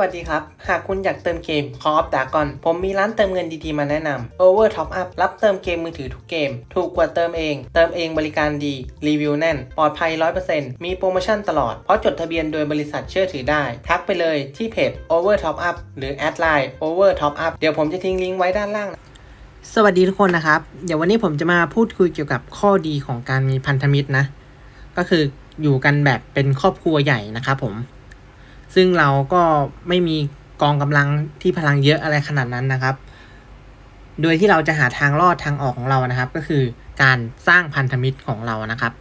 วัสดีครับ หากคุณอยากเติมเกม Call of Dragon ผมมีร้านเติมเงินดีๆมาแนะนำ Over Top Up รับเติมเกมมือถือทุกเกม ถูกกว่าเติมเอง เติมเองบริการดี รีวิวแน่น ปลอดภัย 100%มีโปรโมชั่นตลอด เพราะจดทะเบียนโดยบริษัทเชื่อถือได้ ทักไปเลยที่เพจ Over Top Up หรือแอดไลน์ Over Top Up เดี๋ยวผมจะทิ้งลิงก์ไว้ด้านล่างสวัสดีทุกคนนะครับ เดี๋ยววันนี้ผมจะมาพูดคุยเกี่ยวกับข้อดีของการมีพันธมิตรนะ ก็คืออยู่กันแบบเป็นครอบครัวใหญ่นะครับผม ซึ่งเราก็ไม่มีกองกำลังที่พลังเยอะอะไรขนาดนั้นนะครับ โดยที่เราจะหาทางรอดทางออกของเรานะครับ ก็คือการสร้างพันธมิตรของเรานะครับ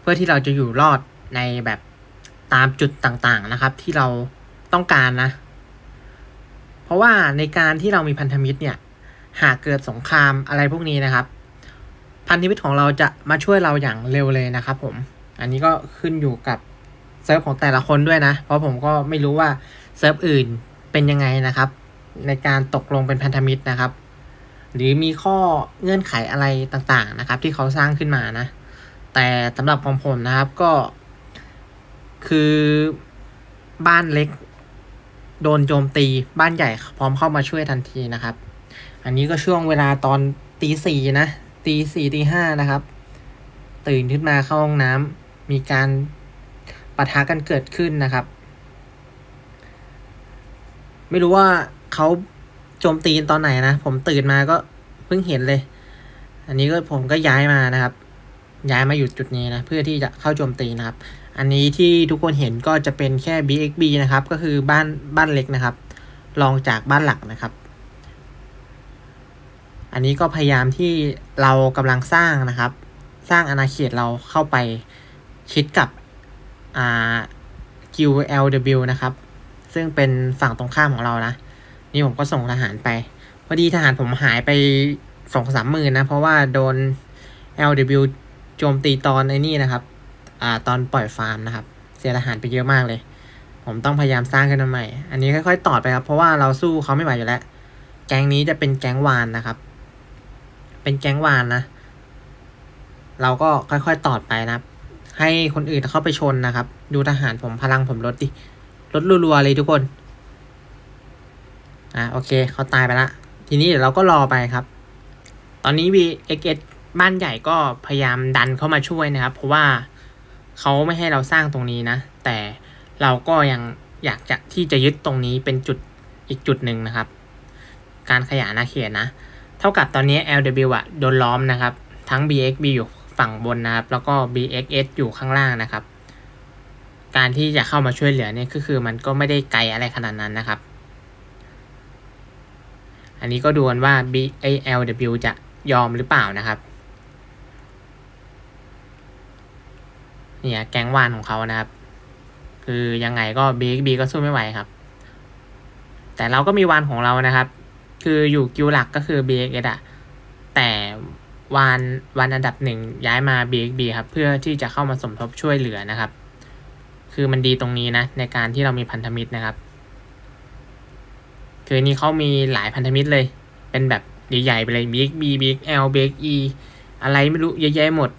เพื่อที่เราจะอยู่รอดในแบบตามจุดต่างๆนะครับ ที่เราต้องการนะ เพราะว่าในการที่เรามีพันธมิตรเนี่ย หากเกิดสงครามอะไรพวกนี้นะครับ พันธมิตรของเราจะมาช่วยเราอย่างเร็วเลยนะครับ ผม อันนี้ก็ขึ้นอยู่กับ เซิร์ฟของแต่ละคนด้วยนะ เพราะผมก็ไม่รู้ว่าเซิร์ฟอื่นเป็นยังไงนะครับ ในการตกลงเป็นพันธมิตรนะครับ หรือมีข้อเงื่อนไขอะไรต่างๆนะครับ ที่เขาสร้างขึ้นมานะ แต่สำหรับของผมนะครับก็ คือบ้านเล็ก โดนโจมตีบ้านใหญ่พร้อมเข้ามาช่วยทันทีนะครับ อันนี้ก็ช่วงเวลาตอนตีสี่นะตีสี่ตีห้านะครับ ตื่นขึ้นมาเข้าห้องน้ำมีการ ปะทะกันเกิดขึ้นนะครับ ไม่รู้ว่าเขาโจมตีตอนไหนนะ ผมตื่นมาก็เพิ่งเห็นเลย อันนี้ก็ผมก็ย้ายมานะครับ ย้ายมาอยู่จุดนี้นะ เพื่อที่จะเข้าโจมตีนะครับ อันนี้ที่ทุกคนเห็นก็จะเป็นแค่ BXB นะครับ ก็คือบ้านบ้านเล็กนะครับรองจากบ้านหลักนะครับ อันนี้ก็พยายามที่เรากำลังสร้างนะครับ สร้างอาณาเขตเราเข้าไปชิดกับ อ่า QLW นะครับ ซึ่งเป็นฝั่งตรงข้ามของเรานะ นี่ผมก็ส่งทหารไปพอดีทหารผมหายไปสองสามหมื่นนะ เพราะว่าโดน LW โจมตีตอนไอ้นี่นะครับ อ่า ตอนปล่อยฟาร์มนะครับ เสียทหารไปเยอะมากเลย ผมต้องพยายามสร้างขึ้นมาใหม่ อันนี้ค่อยๆ ต่อไปครับ เพราะว่าเราสู้เขาไม่ไหวอยู่แล้ว แก๊งนี้จะเป็นแก๊งวานนะครับ เป็นแก๊งวานนะ เราก็ค่อยๆตอดไปนะครับ ให้คนอื่นเข้าไปชนนะครับ ดูทหารผมพลังผมลดดิลดรัวๆเลยทุกคน อะโอเคเขาตายไปละทีนี้เดี๋ยวเราก็รอไปครับ ตอนนี้ VXS บ้านใหญ่ก็พยายามดันเข้ามาช่วยนะครับ เพราะว่าเขาไม่ให้เราสร้างตรงนี้นะ แต่เราก็ยังอยากจะที่จะยึดตรงนี้เป็นจุดอีกจุดหนึ่งนะครับ การขยายอาเขตนะ เท่ากับตอนนี้ LW อะโดนล้อมนะครับ ทั้ง BXB อยู่ ฝั่งบนนะครับ แล้วก็ BXS อยู่ข้างล่างนะครับ การที่จะเข้ามาช่วยเหลือเนี่ยก็คือมันก็ไม่ได้ไกลอะไรขนาดนั้นนะครับ อันนี้ก็ดูกันว่า BALW จะยอมหรือเปล่านะครับเนี่ยแก๊งวานของเขานะครับ คือยังไงก็ BXB ก็สู้ไม่ไหวครับ แต่เราก็มีวานของเรานะครับ คืออยู่กิวหลักก็คือ BXS อะแต่ วานวานอันดับหนึ่งย้ายมา BXB ครับ เพื่อที่จะเข้ามาสมทบช่วยเหลือนะครับ คือมันดีตรงนี้นะ ในการที่เรามีพันธมิตรนะครับ คือนี่เขามีหลายพันธมิตรเลย เป็นแบบใหญ่ๆไปเลย BXB BXL BXE อะไรไม่รู้เยอะแยะหมด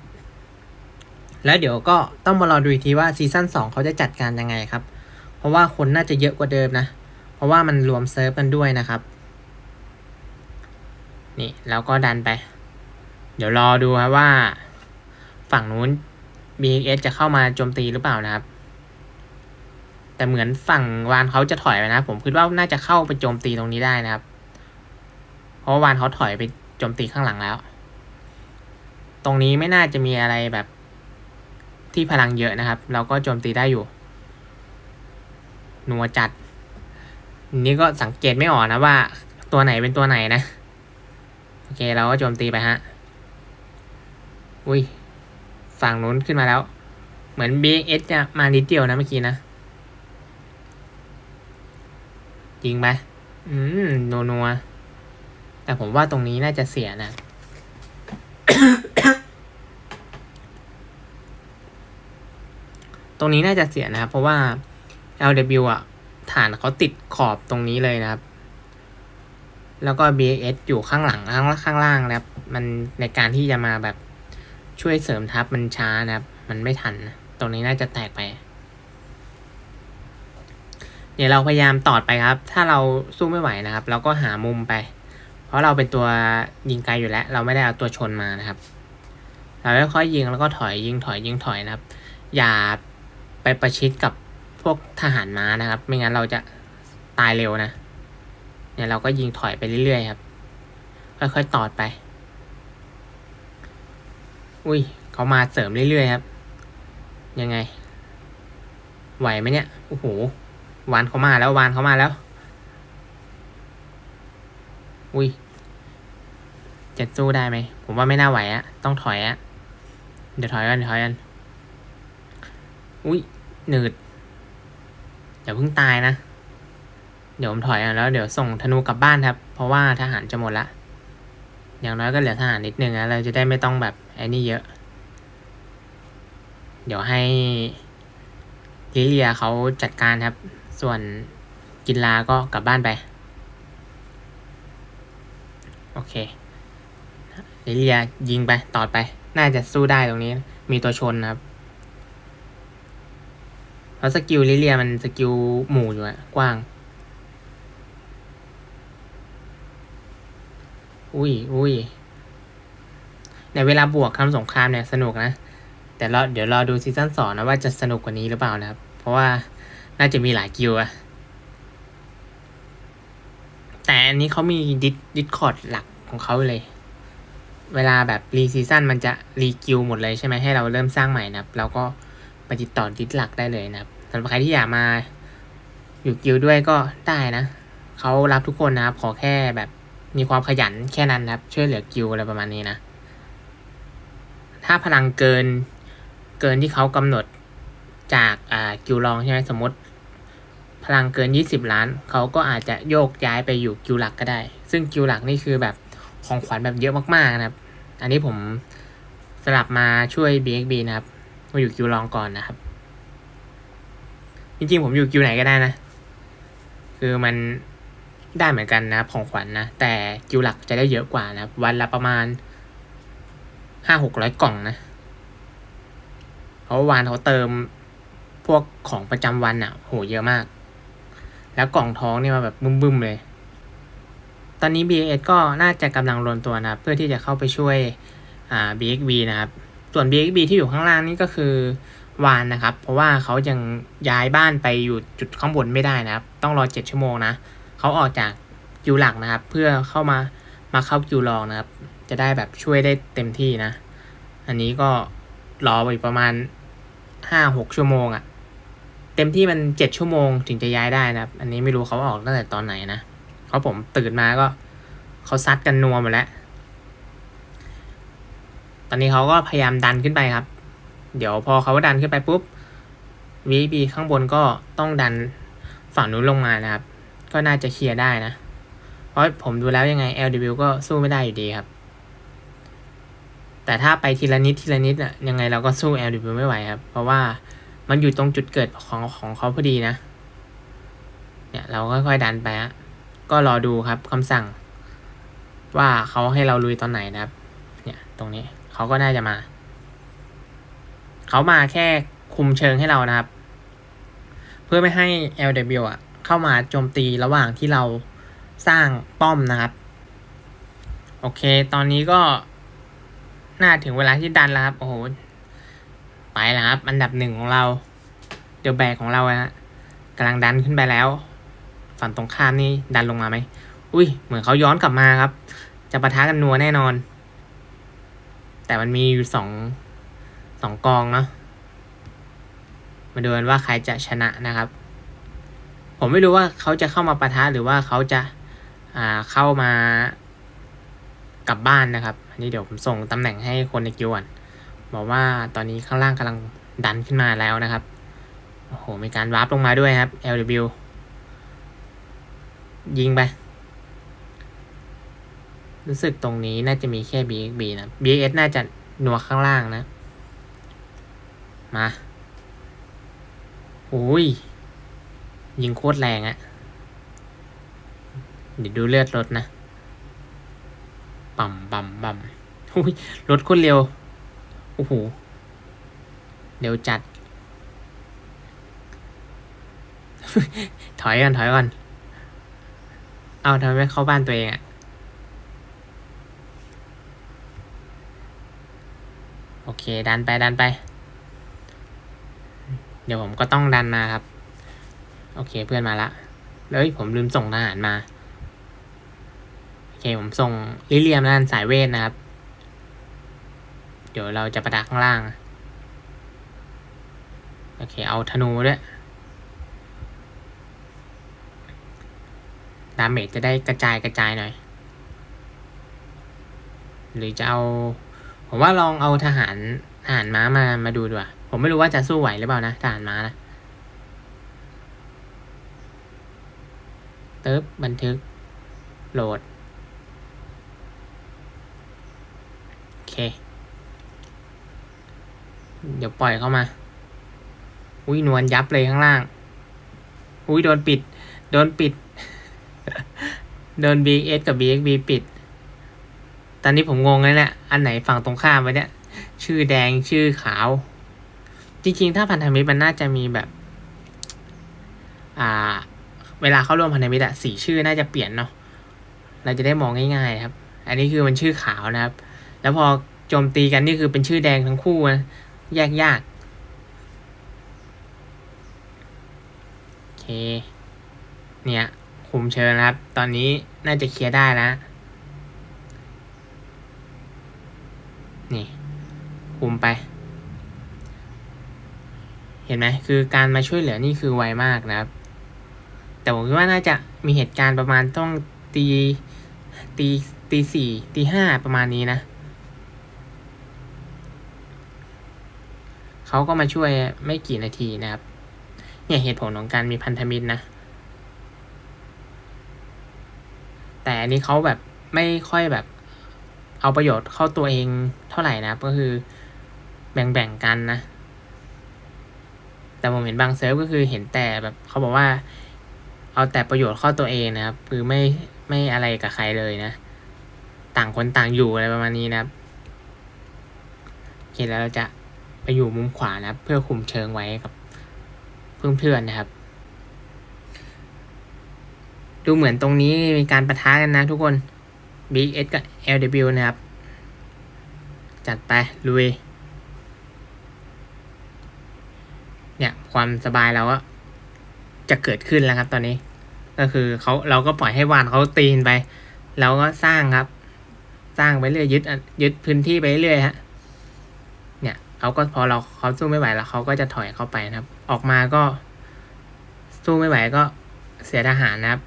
แล้วเดี๋ยวก็ต้องมารอดูอีกทีว่าซีซั่น2เขาจะจัดการยังไงครับ เพราะว่าคนน่าจะเยอะกว่าเดิมนะ เพราะว่ามันรวมเซิร์ฟกันด้วยนะครับ นี่แล้วก็ดันไป เดี๋ยวรอดูครับว่า ฝั่งนู้น bx จะเข้ามาโจมตีหรือเปล่านะครับ แต่เหมือนฝั่งวานเขาจะถอยไปนะ ผมคิดว่าน่าจะเข้าไปโจมตีตรงนี้ได้นะครับ เพราะวานเขาถอยไปโจมตีข้างหลังแล้ว ตรงนี้ไม่น่าจะมีอะไรแบบที่พลังเยอะนะครับ เราก็โจมตีได้อยู่นัวจัด นี่ก็สังเกตไม่ออกนะว่าตัวไหนเป็นตัวไหนนะ โอเคเราก็โจมตีไปฮะ อุ้ย ฝั่งนู้นขึ้นมาแล้ว เหมือน BX จะมานิดเดียวนะเมื่อกี้นะ จริงไหมอืมนัวนัวแต่ผมว่าตรงนี้น่าจะเสียนะ ตรงนี้น่าจะเสียนะครับ เพราะว่า LW อะ ฐานเขาติดขอบตรงนี้เลยนะครับ แล้วก็ BS อยู่ข้างหลังข้างข้างล่างนะครับ มันในการที่จะมาแบบ ช่วยเสริมทัพมันช้านะครับ มันไม่ทันนะตรงนี้น่าจะแตกไป เดี๋ยวเราพยายามตอดไปครับ ถ้าเราสู้ไม่ไหวนะครับ เราก็หามุมไป เพราะเราเป็นตัวยิงไกลอยู่แล้ว เราไม่ได้เอาตัวชนมานะครับ เราค่อยยิงแล้วก็ถอยยิงถอยยิงถอยนะครับ อย่าไปประชิดกับพวกทหารม้านะครับ ไม่งั้นเราจะตายเร็วนะ เนี่ยเราก็ยิงถอยไปเรื่อยๆครับ ค่อยๆตอดไป อุ้ยเขามาเสริมเรื่อยๆครับ ยังไง ไหวไหมเนี่ย โอ้โห วานเขามาแล้ว วานเขามาแล้ว อุ้ยจะสู้ได้ไหม ผมว่าไม่น่าไหวอะต้องถอยอะเดี๋ยวถอยกันเดี๋ยวถอยกัน อุ้ยหนืดอย่าเพิ่งตายนะ เดี๋ยวผมถอยอะแล้ว เดี๋ยวส่งธนูกลับบ้านครับ เพราะว่าทหารจะหมดละ อย่างน้อยก็เหลือทหารนิดนึงนะ เราจะได้ไม่ต้องแบบ อ้นี่เยอะ เดี๋ยวให้ลิเลียเขาจัดการครับ ส่วนกินลาก็กลับบ้านไป โอเคลิเลียยิงไปต่อไป น่าจะสู้ได้ตรงนี้ มีตัวชนนะครับเพราะสกิลลิเลียมันสกิลหมู่อยู่อะกว้าง อุ้ยอุ้ย ในเวลาบวกคำสงครามเนี่ยสนุกนะ แต่เราเดี๋ยวรอดูซีซั่นสองนะว่าจะสนุกกว่านี้หรือเปล่านะครับ เพราะว่าน่าจะมีหลายกิลด์อะแต่อันนี้เขามีดิสดิสคอร์ดหลักของเขาเลย เวลาแบบรีซีซั่นมันจะรีกิลหมดเลยใช่ไหมให้เราเริ่มสร้างใหม่นะครับแล้วก็ไปติดต่อดิสหลักได้เลยนะครับสำหรับใครที่อยากมาอยู่กิลด์ด้วยก็ได้นะเขารับทุกคนนะครับขอแค่แบบมีความขยันแค่นั้นนะครับช่วยเหลือกิลด์อะไรประมาณนี้นะ ถ้าพลังเกินเกินที่เขากำหนดจากอ่ากิลองใช่ไหมสมมติ พลังเกิน 20 ล้าน เขาก็อาจจะโยกย้ายไปอยู่กิลด์หลักก็ได้ ซึ่งกิลด์หลักนี่คือแบบของขวัญแบบเยอะมากๆนะครับ อันนี้ผมสลับมาช่วย BXB นะครับมาอยู่กิวลองก่อนนะครับ จริงๆ ผมอยู่กิลด์ไหนก็ได้นะ คือมันได้เหมือนกันนะครับของขวัญนนะ แต่กิลด์หลักจะได้เยอะกว่านะครับ วันละประมาณ ห้าหกร้อยกล่องนะเพราะว่าวานเขาเติมพวกของประจำวันอะโหเยอะมาก แล้วกล่องท้องนี่มาแบบบึ้มๆเลย ตอนนี้ BX ก็น่าจะกำลังรวมตัวนะครับ เพื่อที่จะเข้าไปช่วยอ่า BXB นะครับ ส่วน BXB ที่อยู่ข้างล่างนี่ก็คือวานนะครับ เพราะว่าเขายังย้ายบ้านไปอยู่จุดข้างบนไม่ได้นะครับ ต้องรอเจ็ดชั่วโมงนะ เขาออกจากกิวหลักนะครับ เพื่อเข้ามา มาเข้ากิวรองนะครับ จะได้แบบช่วยได้เต็มที่นะ อันนี้ก็รอไปประมาณห้าหกชั่วโมงอะ่ะ เต็มที่มันเจ็ดชั่วโมงถึงจะย้ายได้นะครับ อันนี้ไม่รู้เขาออกตั้งแต่ตอนไหนนะเพราะผมตื่นมาก็เขาซัดกันนัวหมดแล้ว ตอนนี้เขาก็พยายามดันขึ้นไปครับ เดี๋ยวพอเขาดันขึ้นไปปุ๊บ VB ข้างบนก็ต้องดันฝั่งนู้นลงมานะครับ ก็น่าจะเคลียร์ได้นะ เพราะผมดูแล้วยังไง LW ก็สู้ไม่ได้อยู่ดีครับ แต่ถ้าไปทีละนิดทีละนิดอะยังไงเราก็สู้ LW ไม่ไหวครับ เพราะว่ามันอยู่ตรงจุดเกิดของของเขาพอดีนะ เนี่ยเราก็ค่อยดันไปฮะก็รอดูครับคำสั่ง ว่าเขาให้เราลุยตอนไหนนะครับ เนี่ยตรงนี้เขาก็น่าจะมา เขามาแค่คุมเชิงให้เรานะครับ เพื่อไม่ให้ LW อะเข้ามาโจมตีระหว่างที่เรา สร้างป้อมนะครับ โอเค ตอนนี้ก็น่าถึงเวลาที่ดันแล้วครับ โอ้โห ไปแล้วครับ อันดับหนึ่งของเรา เดี๋ยวแบกของเราฮะกำลังดันขึ้นไปแล้ว ฝั่งตรงข้ามนี่ดันลงมาไหม อุ้ย เหมือนเขาย้อนกลับมาครับ จะปะทะกันนัวแน่นอน แต่มันมีอยู่สองสองกองเนาะ มาดูกันว่าใครจะชนะนะครับ ผมไม่รู้ว่าเขาจะเข้ามาปะทะหรือว่าเขาจะ อ่าเข้ามากลับบ้านนะครับ อันนี้เดี๋ยวผมส่งตำแหน่งให้คนในกิวก่อนบอกว่าตอนนี้ข้างล่างกำลังดันขึ้นมาแล้วนะครับ โอ้โห มีการวาร์ปลงมาด้วยครับ LW ยิงไป รู้สึกตรงนี้น่าจะมีแค่ BXB นะ BX น่าจะหนัวข้างล่างนะ มาโอ้ย ยิงโคตรแรงอะ เดี๋ยวดูเลือดรถนะ ปั่มปั่มปั่มอุ้ยรถคตรเร็ว โอ้โห เร็วจัด ถอยก่อนถอยก่อน เอาทำไมไม่เข้าบ้านตัวเองอะโอเค ดันไปดันไป เดี๋ยวผมก็ต้องดันมาครับ โอเคเพื่อนมาละเอ้ยผมลืมส่งทหารมา เคผมส่งลิเลียมแล้วกันสายเวทนะครับ เดี๋ยวเราจะประดักข้างล่าง โอเค เอาธนูด้วยดาเมจจะได้กระจายกระจายหน่อย หรือจะเอา ผมว่าลองเอาทหารทหารม้ามามาดูดีกว่า ผมไม่รู้ว่าจะสู้ไหวหรือเปล่านะทหารม้านะเติบบันทึกโหลด โอ เคเดี๋ยวปล่อยเข้ามา อุ้ยนวลยับเลยข้างล่าง อุ้ยโดนปิด โดนปิด โดน BX กับ BXB ปิด ตอนนี้ผมงงเลยเนี่ยอันไหนฝั่งตรงข้ามวะเนี่ย ชื่อแดงชื่อขาว จริงๆ ถ้าพันธมิตรมันน่าจะมีแบบ อ่า เวลาเข้าร่วมพันธมิตรอะสีชื่อน่าจะเปลี่ยนเนาะ เราจะได้มองง่ายๆครับ อันนี้คือมันชื่อขาวนะครับ แล้วพอ โจมตีกันนี่คือเป็นชื่อแดงทั้งคู่นะแยกยากโอเค เนี่ยคุมเชิญครับ ตอนนี้น่าจะเคลียร์ได้แล้วนี่คุมไป เห็นไหมคือการมาช่วยเหลือนี่คือไวมากนะครับ แต่ผมคิดว่าน่าจะมีเหตุการณ์ประมาณต้องตีตีตีสี่ตีห้าประมาณนี้นะ เขาก็มาช่วยไม่กี่นาทีนะครับ เนี่ยเหตุผลของการมีพันธมิตรนะ แต่อันนี้เขาแบบไม่ค่อยแบบเอาประโยชน์เข้าตัวเองเท่าไหร่นะก็คือแบ่งๆกันนะ แต่ผมเห็นบางเซิร์ฟก็คือเห็นแต่แบบเขาบอกว่า เอาแต่ประโยชน์เข้าตัวเองนะครับ คือไม่ไม่อะไรกับใครเลยนะ ต่างคนต่างอยู่อะไรประมาณนี้นะครับโอเคแล้วเราจะ ไปอยู่มุมขวานะครับ เพื่อคุมเชิงไว้กับเพื่อนๆนะครับ ดูเหมือนตรงนี้มีการประทะกันนะทุกคน BX กับ LW นะครับ จัดไปลุย เนี่ยความสบายเราก็จะเกิดขึ้นแล้วครับตอนนี้ ก็คือเขาเราก็ปล่อยให้วานเขาตีนไป เราก็สร้างครับ สร้างไปเรื่อยยึดยึดพื้นที่ไปเรื่อยฮะ เขาก็พอเราเขาสู้ไม่ไหวแล้วเขาก็จะถอยเข้าไปนะครับ ออกมาก็ สู้ไม่ไหวก็เสียทหารนะครับ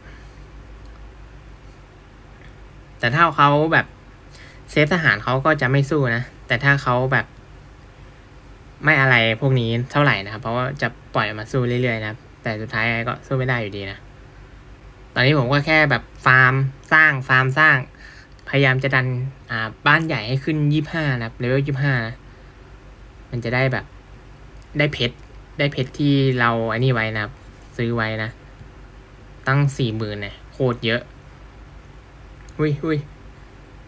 แต่ถ้าเขาแบบเซฟทหารเขาก็จะไม่สู้นะ แต่ถ้าเขาแบบไม่อะไรพวกนี้เท่าไหร่นะครับ เพราะว่าจะปล่อยมาสู้เรื่อยๆนะครับ แต่สุดท้ายก็สู้ไม่ได้อยู่ดีนะ ตอนนี้ผมก็แค่แบบฟาร์มสร้างฟาร์มสร้าง พยายามจะดันอ่าบ้านใหญ่ให้ขึ้นยี่ห้านะครับเลเวลยี่ห้านะ มันจะได้แบบ ได้เพชรได้เพชรที่เราอันนี้ไว้นะครับ ซื้อไว้นะ ตั้งสี่หมื่นเนี่ยโคตรเยอะ อุ้ยอุ้ย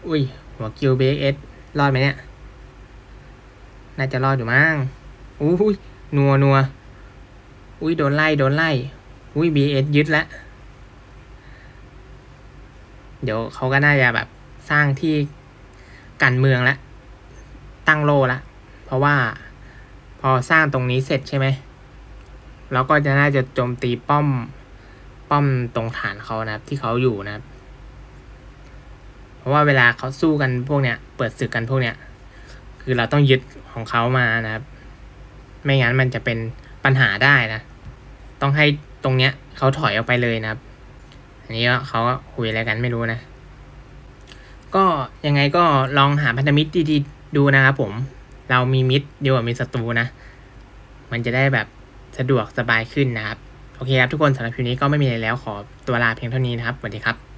อุ้ยหัวคิวเบเอสรอดไหมเนี่ย น่าจะรอดอยู่มั้งอุ้ยนัวนัวอุ้ยโดนไล่โดนไล่ อุ้ยบีเอสยึดแล้วเดี๋ยวเขาก็น่าจะแบบสร้างที่กันเมืองล้วตั้งโลล้ว เพราะว่าพอสร้างตรงนี้เสร็จใช่ไหมแล้วก็จะน่าจะโจมตีป้อมป้อมตรงฐานเขานะครับ ที่เขาอยู่นะครับ เพราะว่าเวลาเขาสู้กันพวกเนี้ย เปิดศึกกันพวกเนี้ย คือเราต้องยึดของเขามานะครับ ไม่งั้นมันจะเป็นปัญหาได้นะ ต้องให้ตรงเนี้ยเขาถอยออกไปเลยนะครับ อันนี้ก็เขาก็คุยอะไรกันไม่รู้นะ ก็ยังไงก็ลองหาพันธมิตรดีๆดูนะครับผม เรามีมิตรดีกว่ามีศัตรูนะ มันจะได้แบบสะดวกสบายขึ้นนะครับ โอเคครับทุกคนสำหรับคลิปนี้ก็ไม่มีอะไรแล้วขอตัวลาเพียงเท่านี้นะครับสวัสดีครับ